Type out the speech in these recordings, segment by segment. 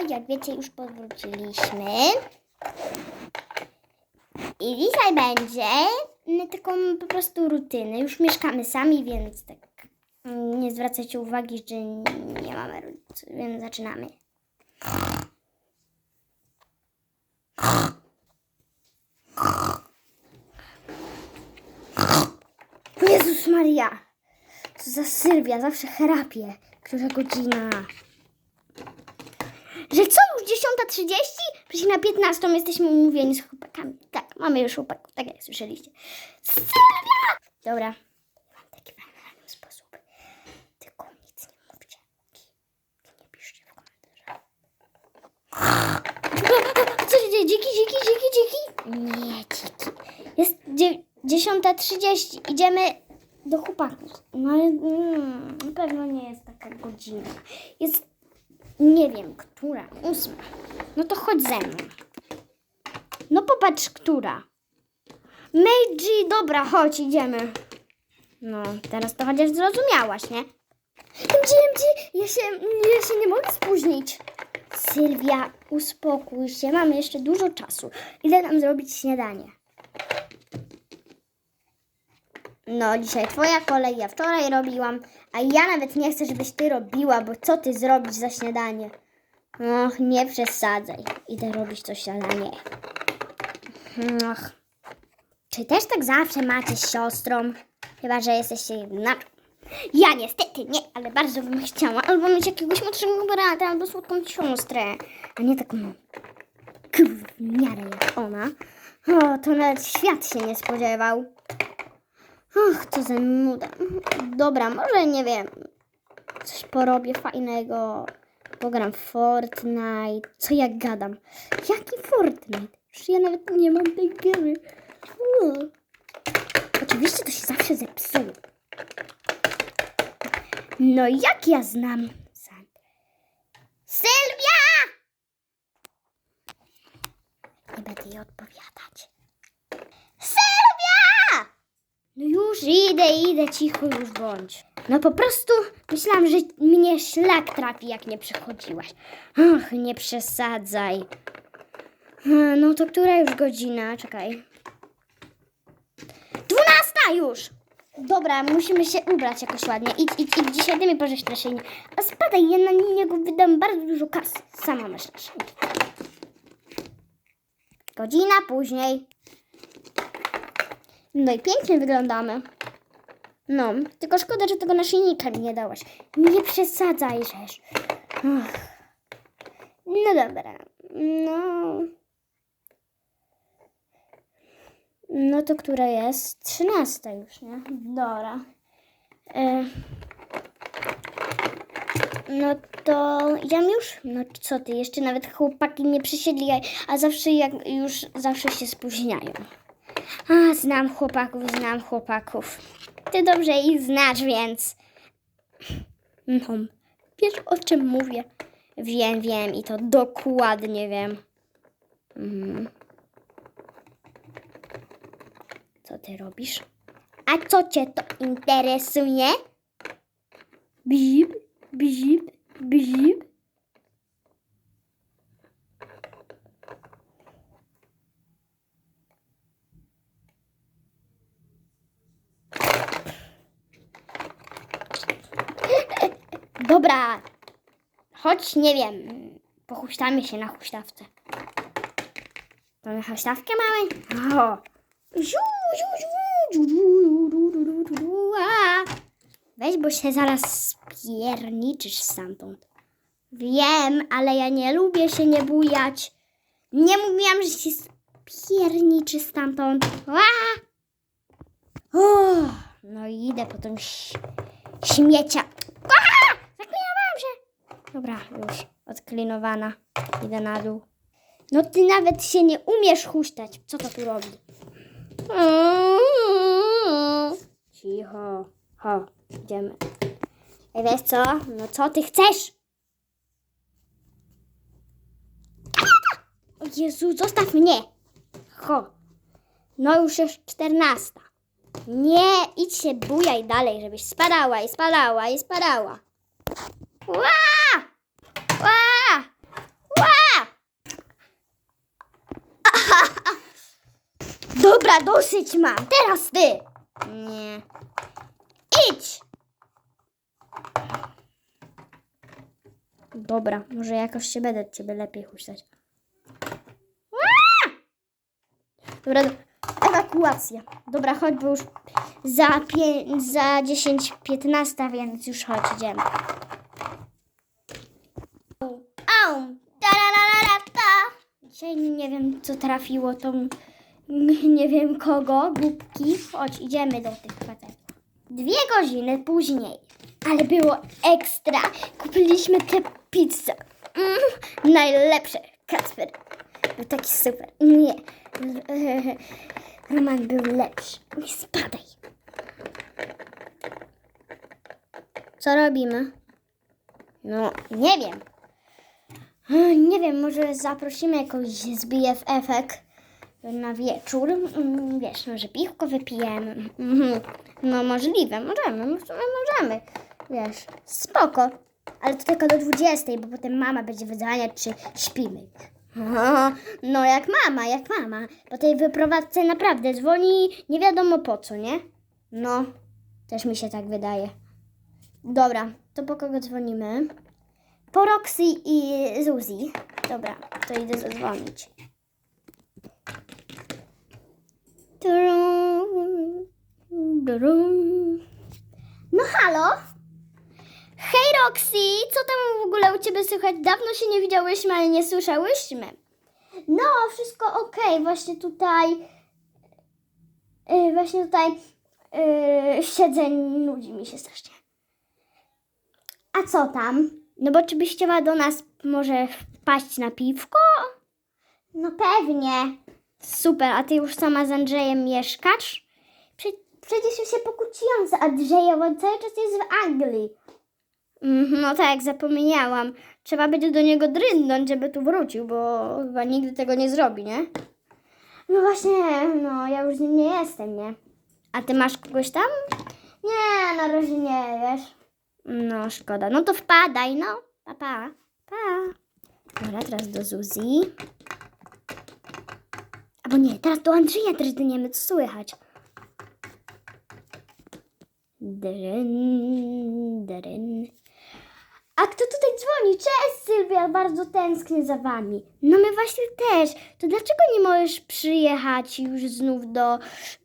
jak wiecie, już powróciliśmy. I dzisiaj będzie mm, taką po prostu rutynę. Już mieszkamy sami, więc tak mm, nie zwracajcie uwagi, że nie mamy rodziców, więc zaczynamy. Jezus Maria! Co za Sylwia, zawsze chrapie. Która godzina? Że co, już 10.30? Przecież na 15 jesteśmy umówieni z chłopakami. Tak, mamy już chłopaków, tak jak słyszeliście. Sylwia! Dobra. Mam taki fajny sposób. Tylko nic nie mówcie. I nie piszcie w komentarzach. Co się dzieje? Dziki, dziki, dziki, dziki? Nie, dziki. Jest dzie- 10.30. Idziemy do chłopaków. No ale mm, na pewno nie jest taka godzina. Jest, nie wiem, która? Ósma. No to chodź ze mną. No popatrz, która. Meiji, dobra, chodź, idziemy. No, teraz to chociaż zrozumiałaś, nie? Gdzie? Ja się, ja się nie mogę spóźnić. Sylwia, uspokój się, mamy jeszcze dużo czasu. Idę nam zrobić śniadanie. No, dzisiaj twoja kolej, ja wczoraj robiłam, a ja nawet nie chcę, żebyś ty robiła, bo co ty zrobisz za śniadanie? Och, nie przesadzaj. Idę robić to śniadanie. Och. Czy też tak zawsze macie z siostrą? Chyba, że jesteście jednaczką. Ja niestety nie, ale bardzo bym chciała albo mieć jakiegoś młodszego brata, albo słodką siostrę, a nie taką gówniarę jak ona. O, to nawet świat się nie spodziewał. Ach, co za nuda. Dobra, może nie wiem. Coś porobię fajnego. Pogram Fortnite. Co ja gadam? Jaki Fortnite? Przecież ja nawet nie mam tej gry. Uuu. Oczywiście to się zawsze zepsuło. No jak ja znam Sylwia! Nie będę jej odpowiadać. Sylwia! No już idę, idę, cicho już bądź. No po prostu myślałam, że mnie szlak trafi, jak nie przychodziłaś. Ach, nie przesadzaj. A, No to która już godzina? Czekaj. Dwunasta już! Dobra, musimy się ubrać jakoś ładnie. Idź, idź, idź. Dzisiaj mi pożycz naszyjnik. A spadaj, ja na niego wydam bardzo dużo kasy. Sama naszyjnik. Godzina później. No i pięknie wyglądamy. No, tylko szkoda, że tego naszyjnika mi nie dałaś. Nie przesadzaj, żeż. No dobra. No. No to która jest? Trzynasta już, nie? Dobra. E... No to jam już? No co ty, jeszcze nawet chłopaki nie przysiedli, a zawsze jak już zawsze się spóźniają. A, znam chłopaków, znam chłopaków. Ty dobrze ich znasz, więc... No, wiesz o czym mówię. Wiem, wiem i to dokładnie wiem. Mhm. Co ty robisz? A co cię to interesuje? Bzip, bzip, bzip. Dobra, choć nie wiem, pochuśtamy się na huśtawce. To na huśtawkę mamy? O! Weź, bo się zaraz spierniczysz stamtąd. Wiem, ale ja nie lubię się nie bujać. Nie mówiłam, że się spierniczy stamtąd. O, no idę po tą śmiecia. Zaklinowałam się. Dobra, już odklinowana. Idę na dół. No ty nawet się nie umiesz huśtać. Co to tu robi? Cicho. Ho, idziemy. Ej, wiesz co? No co ty chcesz? O Jezu, zostaw mnie. Ho. No już jest czternasta. Nie, idź się bujaj dalej, żebyś spadała i spadała i spadała. Ła! Ła! Ła! Dobra, dosyć mam. Teraz ty. Nie. Idź! Dobra, może jakoś się będę ciebie lepiej huśtać. Dobra, do... ewakuacja. Dobra, chodź, bo już za, pie... za 10-15, więc już chodź, idziemy. Dzisiaj nie wiem, co trafiło tą, nie wiem kogo, głupki. Chodź, idziemy do tych facetów. Dwie godziny później, ale było ekstra. Kupiliśmy tę pizzę. Mm, najlepsze, Kacper. Był taki super. Nie. Roman był lepszy. Nie spadaj. Co robimy? No, nie wiem. Nie wiem, może zaprosimy jakąś z BFF-ek na wieczór. Mm, Wiesz, może piwko wypijemy. Mhm. No możliwe, możemy, możemy. Wiesz, spoko. Ale to tylko do 20, bo potem mama będzie wydzwaniać, czy śpimy. Aha, No jak mama, jak mama. Po tej wyprowadzce naprawdę dzwoni nie wiadomo po co, nie? No, też mi się tak wydaje. Dobra, to po kogo dzwonimy? Po Roxy i Zuzi. Dobra, to idę zadzwonić. No halo? Hej Roxy, co tam w ogóle u Ciebie słychać? Dawno się nie widziałyśmy, ale nie słyszałyśmy. No, wszystko okej, właśnie tutaj... Yy, właśnie tutaj yy, siedzę, nudzi mi się strasznie. A co tam? No bo czy byś chciała do nas może wpaść na piwko? No pewnie. Super, a ty już sama z Andrzejem mieszkasz? Prze- przecież już się pokłóciłam z Andrzejem, on cały czas jest w Anglii. Mhm, No tak, zapomniałam. Trzeba będzie do niego dryndnąć, żeby tu wrócił, bo chyba nigdy tego nie zrobi, nie? No właśnie, no ja już z nim nie jestem, nie? A ty masz kogoś tam? Nie, na razie nie, wiesz. No, szkoda. No to wpadaj, no. Pa, pa. Pa. Dobra, teraz do Zuzi. Albo nie, teraz do Andrzeja drżniemy, co słychać? Dryn, dryn. A kto tutaj dzwoni? Cześć Sylwia, bardzo tęsknię za wami. No my właśnie też. To dlaczego nie możesz przyjechać już znów do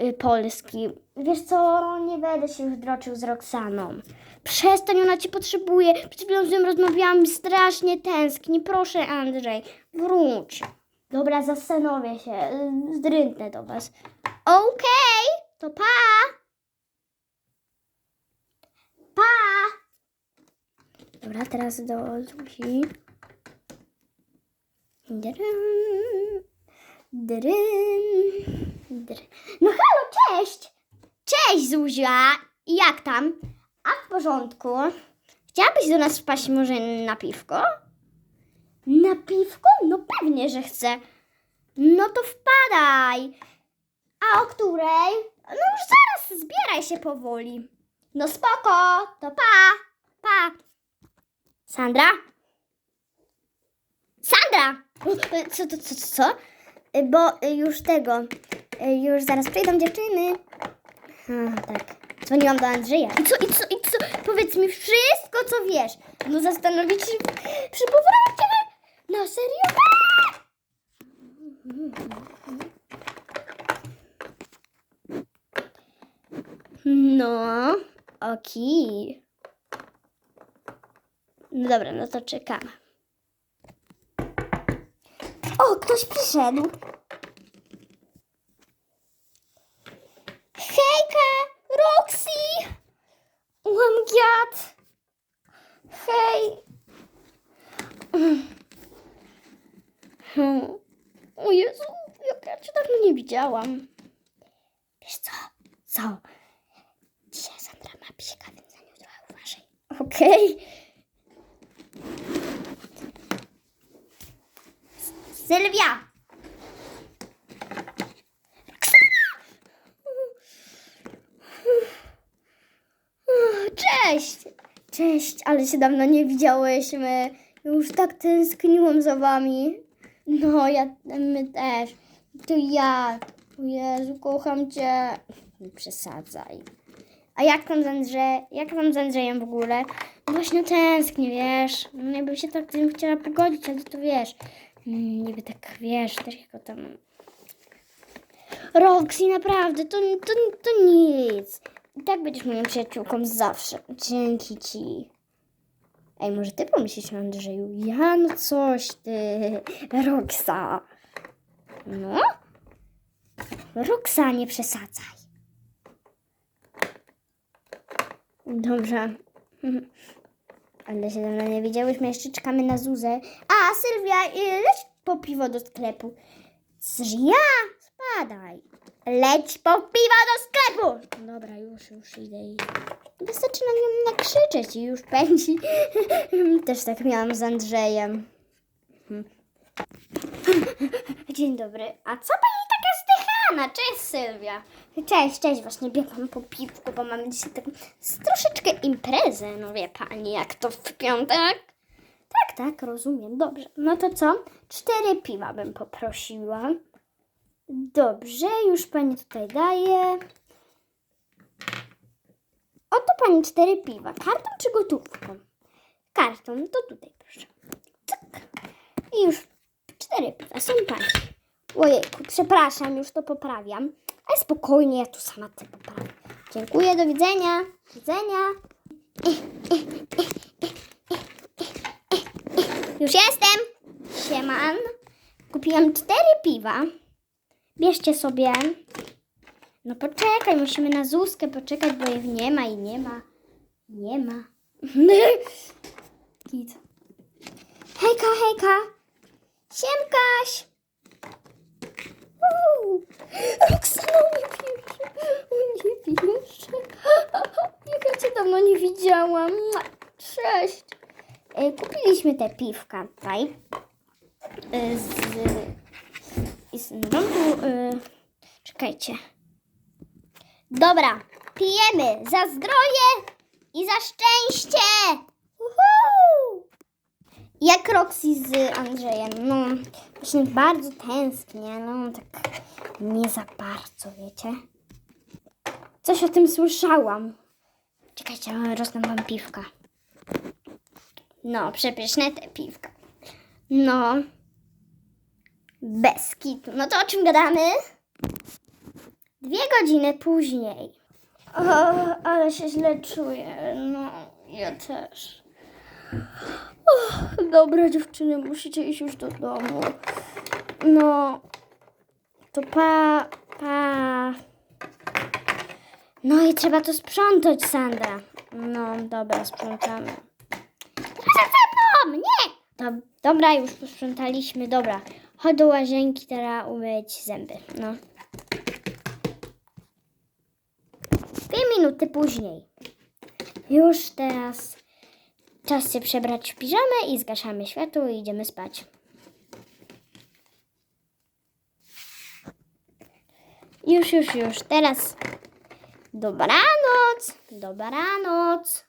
y, Polski? Wiesz co, nie będę się już droczył z Roxaną. Przestań, ona cię potrzebuje. Przed chwilą z nią rozmawiałam, strasznie tęskni. Proszę Andrzej, wróć. Dobra, zastanowię się, zdrętnę do was. Okej, to pa! Pa! Dobra, teraz do Zuzi. No halo, cześć! Cześć Zuzia! Jak tam? A w porządku. Chciałabyś do nas wpaść może na piwko? Na piwko? No pewnie, że chcę. No to wpadaj. A o której? No już zaraz, zbieraj się powoli. No spoko, to pa, pa. Sandra? Sandra! Co, co, co, co? Bo już tego, już zaraz przyjdą dziewczyny. A, tak. Dzwoniłam do Andrzeja. I co, i co, i co? Powiedz mi wszystko, co wiesz. No zastanowić się przy powrocie. Na serio? No, okej. No dobra, no to czekamy. O, ktoś przyszedł. Hejka, Roxy! Mam giat. Hej. Hmm. O Jezu, jak ja cię dawno nie widziałam. Wiesz co? Co? Dzisiaj Sandra ma psika, więc na nią trochę uważaj. Okej. Sylwia! Cześć! Cześć, ale się dawno nie widziałyśmy. Już tak tęskniłam za wami. No, ja, my też. To ja. Jezu, kocham cię. Nie przesadzaj. A jak tam z Andrzejem? Jak tam z Andrzejem w ogóle? Właśnie tęsknię, wiesz. No jakbym się tak z tym chciała pogodzić, ale to wiesz. mm, Niby tak, wiesz, też jako tam... Roxy, naprawdę, to, to, to nic. I tak będziesz moją przyjaciółką zawsze. Dzięki ci. Ej, może ty pomyślisz o Andrzeju? Ja, no coś ty. Roxa. No? Roxa, nie przesadzaj. Dobrze. Ale się dawno nie widziałyśmy, jeszcze czekamy na Zuzę. A, Sylwia, y, leć po piwo do sklepu. Ja? Spadaj. Leć po piwo do sklepu! Dobra, już, już idę i... Wystarczy na nią nakrzyczeć i już pędzi. Też tak miałam z Andrzejem. Dzień dobry. A co pani taka zdychana? Cześć Sylwia. Cześć, cześć. Właśnie biegłam po piwku, bo mamy dzisiaj taką troszeczkę imprezę. No wie pani, jak to w piątek? Tak, tak, rozumiem. Dobrze. No to co? Cztery piwa bym poprosiła. Dobrze, już pani tutaj daje. Oto pani cztery piwa. Kartą czy gotówką? Kartą, to tutaj proszę. Cyk. I już cztery piwa są pani. Ojejku, przepraszam, już to poprawiam. Ale spokojnie, ja tu sama to poprawię. Dziękuję, do widzenia. Do widzenia. Już jestem. Sieman. Kupiłam cztery piwa. Bierzcie sobie. No poczekaj, musimy na Zuzkę poczekać, bo jej nie ma i nie ma. Nie ma. Git. Hejka, hejka. Siemkaś. Uuu. Roxana nie. O, nie wierzę. Jak ja cię dawno nie widziałam. Cześć. E, Kupiliśmy te piwka tutaj. E, Z... Rządu... e, Czekajcie. Dobra, pijemy za zdrowie i za szczęście! Uhu! Jak Roxy z Andrzejem. No, właśnie bardzo tęsknię. No, tak nie za bardzo, wiecie. Coś o tym słyszałam. Czekajcie, rozdam wam piwka. No, przepyszne te piwka. No. Bez kitu. No to o czym gadamy? Dwie godziny później. O, ale się źle czuję. No, ja też. O, dobra, dziewczyny, musicie iść już do domu. No, to pa, pa. No i trzeba to sprzątać, Sandra. No, dobra, sprzątamy. Teraz ze mną! Nie! Do, dobra, już posprzątaliśmy, dobra. Chodź do łazienki teraz umyć zęby, no. Dwie minuty później. Już teraz czas się przebrać w piżamę i zgaszamy światło i idziemy spać. Już, już, już. Teraz dobranoc. Dobranoc.